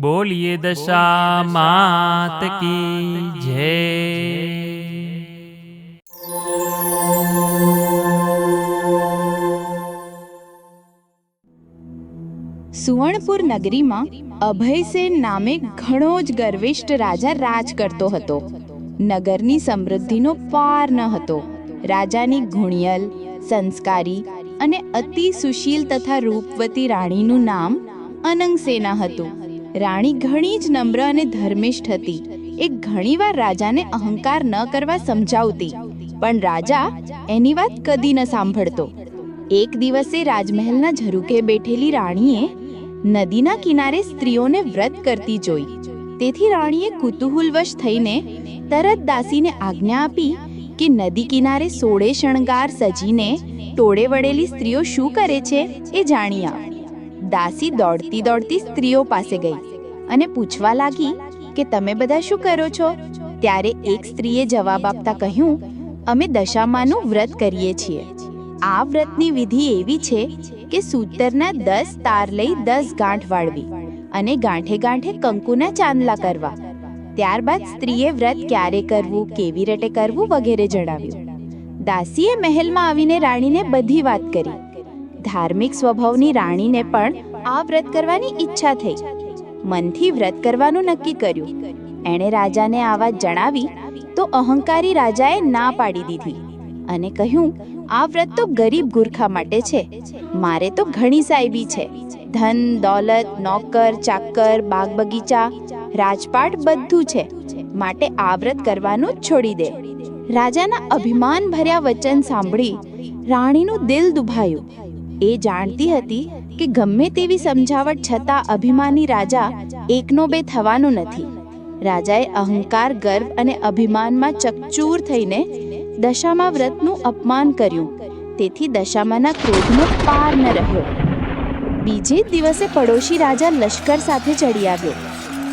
બોલીએ દશા માત કી જય. સુવર્ણપુર નગરીમાં અભયસેન નામે ઘણો જ ગર્વિષ્ઠ રાજા રાજ કરતો હતો. નગરની સમૃદ્ધિનો પાર ન હતો. રાજાની ગુણિયલ સંસ્કારી અને અતિ સુશીલ તથા રૂપવતી રાણીનું નામ અનંગસેના હતું. રાણી ઘણી જ નમ્ર અને ધર્મિષ્ઠ હતી. એ ઘણીવાર રાજાને અહંકાર ન કરવા સમજાવતી. પણ રાજા એની વાત કદી ન સાંભળતો. એક દિવસે રાજમહેલના ઝરૂકે બેઠેલી રાણીએ નદીના કિનારે સ્ત્રીઓને વ્રત કરતી જોઈ. તેથી રાણીએ કુતૂહલવશ થઈને તરત દાસીને આજ્ઞા આપી કે નદી કિનારે સોળે શણગાર સજીને ટોળે વળેલી સ્ત્રીઓ શું કરે છે એ જાણી આવ. દાસી દોડતી દોડતી સ્ત્રીઓ પાસે ગઈ અને પૂછવા લાગી કે તમે બધા શું કરો છો? ત્યારે એક સ્ત્રીએ જવાબ આપતા કહ્યું, અમે દશામાનું વ્રત કરીએ છીએ. આ વ્રતની વિધિ એવી છે કે સૂતરના દસ તાર લઈ દસ ગાંઠ વાળવી અને ગાંઠે ગાંઠે કંકુના ચાંદલા કરવા. ત્યારબાદ સ્ત્રીએ વ્રત ક્યારે કરવું, કેવી રીતે કરવું વગેરે જણાવ્યું. દાસીએ મહેલમાં આવીને રાણીને બધી વાત કરી. ધાર્મિક સ્વભાવની રાણીને પણ આ વ્રત કરવાની ઈચ્છા થઈ. મનથી વ્રત કરવાનું નક્કી કર્યું. એણે રાજાને આ વાત જણાવી તો અહંકારી રાજાએ ના પાડી દીધી અને કહ્યું, આ વ્રત તો ગરીબ ગુરખા માટે છે. મારે તો ઘણી સાહેબી છે. ધન, દોલત, નોકર, ચાકર બાગ બગીચા રાજપાટ બધું છે. માટે આ વ્રત કરવાનું છોડી દે. રાજાના અભિમાન ભર્યા વચન સાંભળી રાણીનું દિલ દુભાયું. એ જાણતી હતી કે ગમે તેવી સમજાવટ છતાં અભિમાની રાજા એકનો બે થવાનો નથી. રાજાએ અહંકાર, ગર્વ અને અભિમાનમાં ચકચૂર થઈને દશામાં વ્રતનું અપમાન કર્યું. તેથી દશામાના ક્રોધનો પાર ન રહ્યો. બીજે દિવસે પડોશી રાજા લશ્કર સાથે ચડી આવ્યો.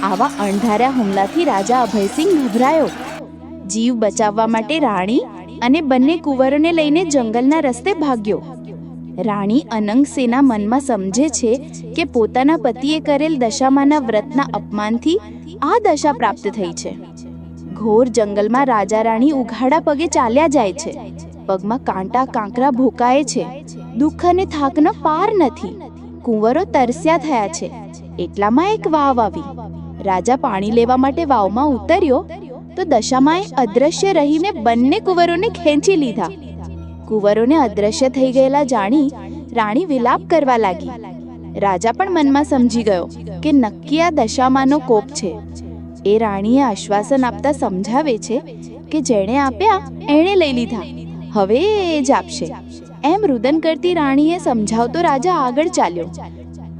આવા અણધાર્યા હુમલાથી રાજા અભયસિંહ ગભરાયો. જીવ બચાવવા માટે રાણી અને બંને કુંવરોને લઈને જંગલના રસ્તે ભાગ્યો. રાણી અનંગસેના મનમાં સમજે છે કે પોતાના પતિએ કરેલ દશામાના વ્રતના અપમાનથી આ દશા પ્રાપ્ત થઈ છે. ઘોર જંગલમાં રાજા રાણી ઉઘાડા પગે ચાલ્યા જાય છે. પગમાં કાંટા કાંકરા ભોકાય છે. દુઃખ અને થાકનો પાર નથી. કુંવરો તરસ્યા થયા છે. એટલામાં એક વાવ આવી. રાજા પાણી લેવા માટે વાવમાં ઉતર્યો તો દશામાએ અદ્રશ્ય રહીને બંને કુંવરોને ખેંચી લીધા. કુંવરોને અદ્રશ્ય થઈ ગયેલા જાણી રાણી વિલાપ કરવા લાગી. રાજા પણ મનમાં સમજી ગયો કે નક્કી આ દશામાનો કોપ છે. એ રાણીએ આશ્વાસન આપતા સમજાવે છે કે જેણે આપ્યા એણે લઈ લીધા. હવે એ જ આપશે. એમ રુદન કરતી રાણીએ સમજાવતો રાજા આગળ ચાલ્યો.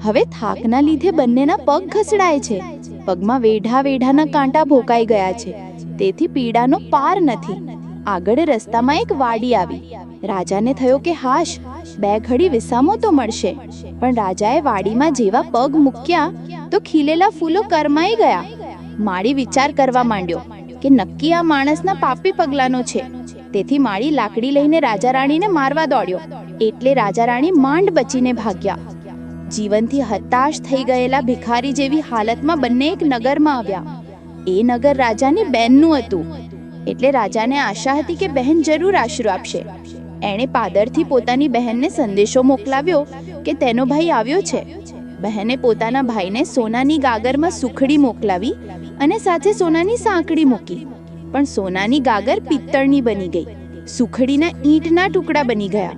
હવે થાકના લીધે બંનેના પગ ઘસડાય છે. પગમાં વેઢા વેઢાના કાંટા ભોકાઈ ગયા છે. તેથી પીડાનો પાર નથી. આગળ રસ્તામાં એક વાડી આવી. રાજાને થયો કે હાશ, બે ઘડી વિસામો તો મળશે. પણ રાજાએ વાડીમાં જેવા પગ મૂક્યા તો ખીલેલા ફૂલો કરમાઈ ગયા. માળી વિચાર કરવા માંડ્યો કે નક્કી આ માણસના પાપી પગલાનો છે. તેથી માળી લાકડી લઈને રાજા રાણીને મારવા દોડ્યો. એટલે રાજા રાણી માંડ બચીને ભાગ્યા. જીવનથી હતાશ થઈ ગયેલા ભિખારી જેવી હાલતમાં બંને એક નગરમાં આવ્યા. એ નગર રાજાની બહેનનું હતું. એટલે રાજાને આશા હતી કે બહેન જરૂર આશરો આપશે એણે પાદરથી પોતાની બહેનને સંદેશો મોકલાવ્યો કે તેનો ભાઈ આવ્યો છે. બહેને પોતાના ભાઈને સોનાની ગાગરમાં સુખડી મોકલાવી અને સાથે સોનાની સાંકડી મૂકી. પણ સોનાની ગાગર પિત્તળની બની ગઈ. સુખડીના ઈંટના ટુકડા બની ગયા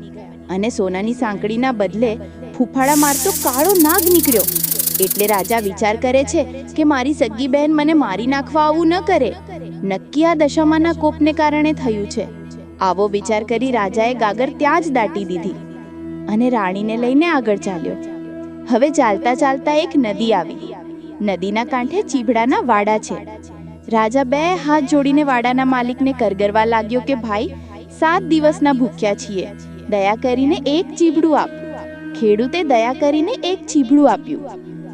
અને સોનાની સાંકડીના બદલે ફૂફાડા મારતો કાળો નાગ નીકળ્યો. એટલે રાજા વિચાર કરે છે કે મારી સગી બહેન મને મારી નાખવા આવું ન કરે. નક્કી આ દશામાના કોપને કારણે થયું છે. આવો વિચાર કરી રાજાએ ગાગર ત્યાં જ દાટી દીધી અને રાણીને લઈને આગળ ચાલ્યો. હવે ચાલતા ચાલતા એક નદી આવી. નદીના કાંઠે ચીભડાના વાડા છે. રાજા બે હાથ જોડીને વાડાના માલિકને કરગરવા લાગ્યો કે, ભાઈ, સાત દિવસના ભૂખ્યા છીએ. દયા કરીને એક ચીભડું આપ. ખેડૂતે દયા કરીને એક ચીભડું આપ્યું.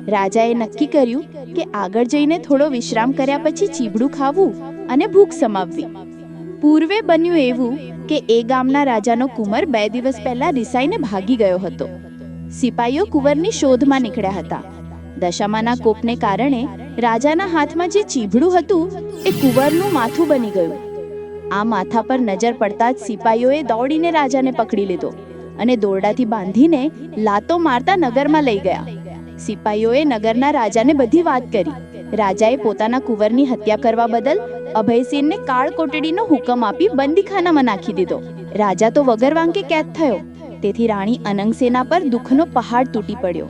રાજાએ નક્કી કર્યું કે આગળ જઈને થોડો વિશ્રામ કર્યા પછી ચીભડું ખાવું અને ભૂખ સમાવવી. પૂર્વે બન્યું એવું કે એ ગામના રાજાનો કુંવર બે દિવસ પહેલા રિસાઈને ભાગી ગયો હતો. સિપાઈઓ કુંવરની શોધમાં નીકળ્યા હતા. દશામાના કોપને કારણે રાજાના હાથમાં જે ચીભડું હતું, એ કુંવરનું માથું બની ગયું. આ માથા પર નજર પડતા જ સિપાહીઓએ દોડીને રાજાને પકડી લીધો અને દોરડાથી બાંધીને લાતો મારતા નગરમાં લઈ ગયા. સિપાહીઓએ નગરના રાજાને બધી વાત કરી. રાજાએ પોતાના કુંવરની હત્યા કરવા બદલ અભયસિંહને કાળ કોટડીનો હુકમ આપી બંદીખાનામાં નાખી દીધો. રાજા તો વગર વાંકે કેદ થયો. તેથી રાણી અનંગસેના પર દુઃખનો પહાડ તૂટી પડ્યો.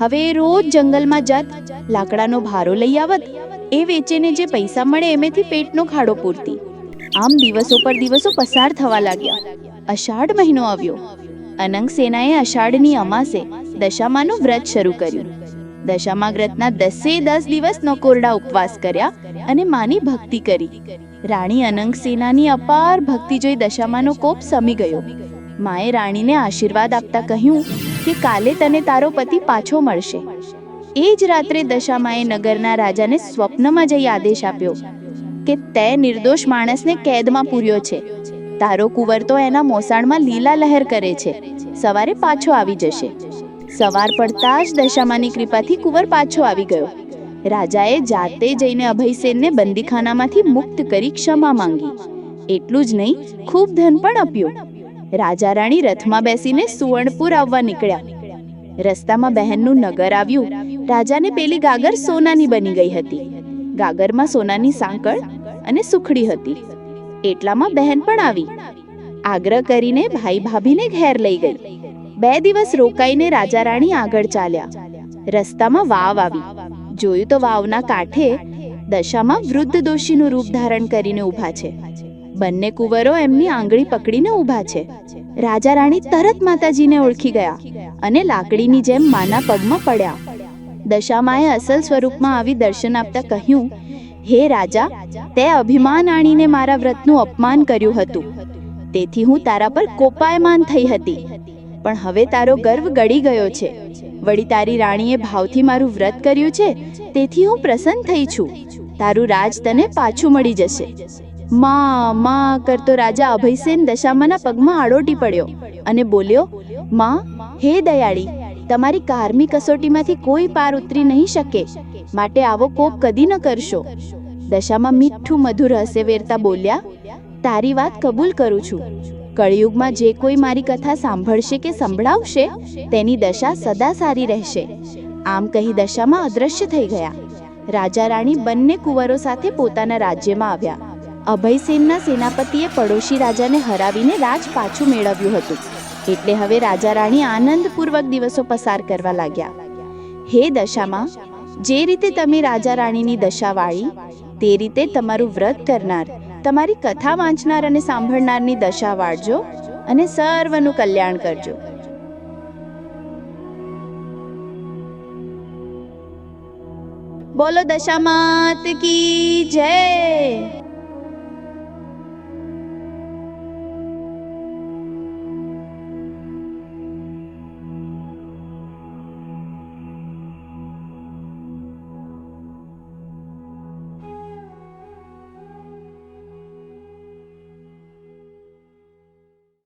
હવે રોજ જંગલમાં જત, લાકડાનો ભારો લઈ આવત, એ વેચીને જે પૈસા મળે એમેથી પેટનો ખાડો પૂરતી. આમ દિવસો પર દિવસો પસાર થવા લાગ્યા. અષાઢ મહિનો આવ્યો. અનંગ સેનાએ અષાઢની અમાસે દશામાનું વ્રત શરૂ કર્યું. દશામા વ્રતના દસે દસ દિવસ નકોરડા ઉપવાસ કર્યા અને માની ભક્તિ કરી. રાણી અનંગ સેનાની અપાર ભક્તિ જોઈ દશામાનો કોપ સમી ગયો. માએ રાણીને આશીર્વાદ આપતા કહ્યું કે કાલે તને તારો પતિ પાછો મળશે. એ જ રાત્રે દશામાએ નગરના રાજાને સ્વપ્નમાં જઈ આદેશ આપ્યો કે તે નિર્દોષ માણસને કેદમાં પૂર્યો છે. તારો કુંવર તો એના મોસાણમાં લીલા લહેર કરે છે. સવારે પાછો આવી જશે. સવાર પડતા જ દશામાની કૃપાથી કુંવર પાછો આવી ગયો. રાજાએ જાતે જઈને અભયસેનને બંદીખાનામાંથી મુક્ત કરી ક્ષમા માંગી. એટલું જ નહીં, ખૂબ ધન પણ આપ્યું. રાજા રાણી રથમાં બેસીને સુવર્ણપુર આવવા નીકળ્યા. રસ્તામાં બહેનનું નગર આવ્યું. રાજાને પેલી ગાગર સોનાની બની ગઈ હતી. ગાગરમાં સોનાની સાંકળ અને સુખડી હતી. એટલામાં બહેન પણ આવી. આગ્રહ કરીને ભાઈ ભાભીને ઘેર લઈ ગઈ. બે દિવસ રોકાઈને રાજા રાણી આગળ ચાલ્યા. રસ્તામાં વાવ આવી. જોયું તો વાવના કાંઠે દશામાં વૃદ્ધ દોષીનું રૂપ ધારણ કરીને ઊભા છે. બંને કુંવરો એમની આંગળી પકડીને ઊભા છે. રાજા રાણી તરત માતાજીને ઓળખી ગયા અને લાકડીની જેમ માના પગમાં પડ્યા. દશામાએ અસલ સ્વરૂપમાં આવી દર્શન આપતા કહ્યું, હે રાજા, તે અભિમાન આણીને મારા વ્રતનું અપમાન કર્યું હતું. તેથી હું તારા પર કોપાયમાન થઈ હતી. પણ હવે તારો ગર્વ ગળી ગયો છે. વળી તારી રાણીએ ભાવથી મારું વ્રત કર્યું છે, તેથી હું પ્રસન્ન થઈ છું. તારું રાજ તને પાછું મળી જશે. માં માં, કરતો રાજા અભયસેન દશામાના પગમાં આડોટી પડ્યો અને બોલ્યો, માં, હે દયાળી, તમારી કારમી કસોટીમાંથી કોઈ પાર ઉતરી નહીં શકે. માટે આવો કોપ કદી ન કરશો. દશામાં મીઠું મધુર હસે વેરતા બોલ્યા, તારી વાત કબૂલ કરું છું. કળિયુગમાં જે કોઈ મારી કથા સાંભળશે કે સંભળાવશે, તેની દશા સદા સારી રહેશે. આમ કહી દશામાં અદ્રશ્ય થઈ ગયા. રાજા રાણી બંને કુંવરો સાથે પોતાના રાજ્યમાં આવ્યા. અભયસેનના સેનાપતિએ પડોશી રાજાને હરાવીને રાજ પાછું મેળવ્યું હતું. એટલે હવે રાજા રાણી આનંદપૂર્વક દિવસો પસાર કરવા લાગ્યા. હે દશામાં, જે રીતે તમે રાજા રાણીની દશા વાળી તે રીતે તમારું વ્રત કરનાર તમારી કથા વાંચનાર અને સાંભળનારની દશા વાળજો અને સર્વનું કલ્યાણ કરજો. બોલો દશામાત કી જય.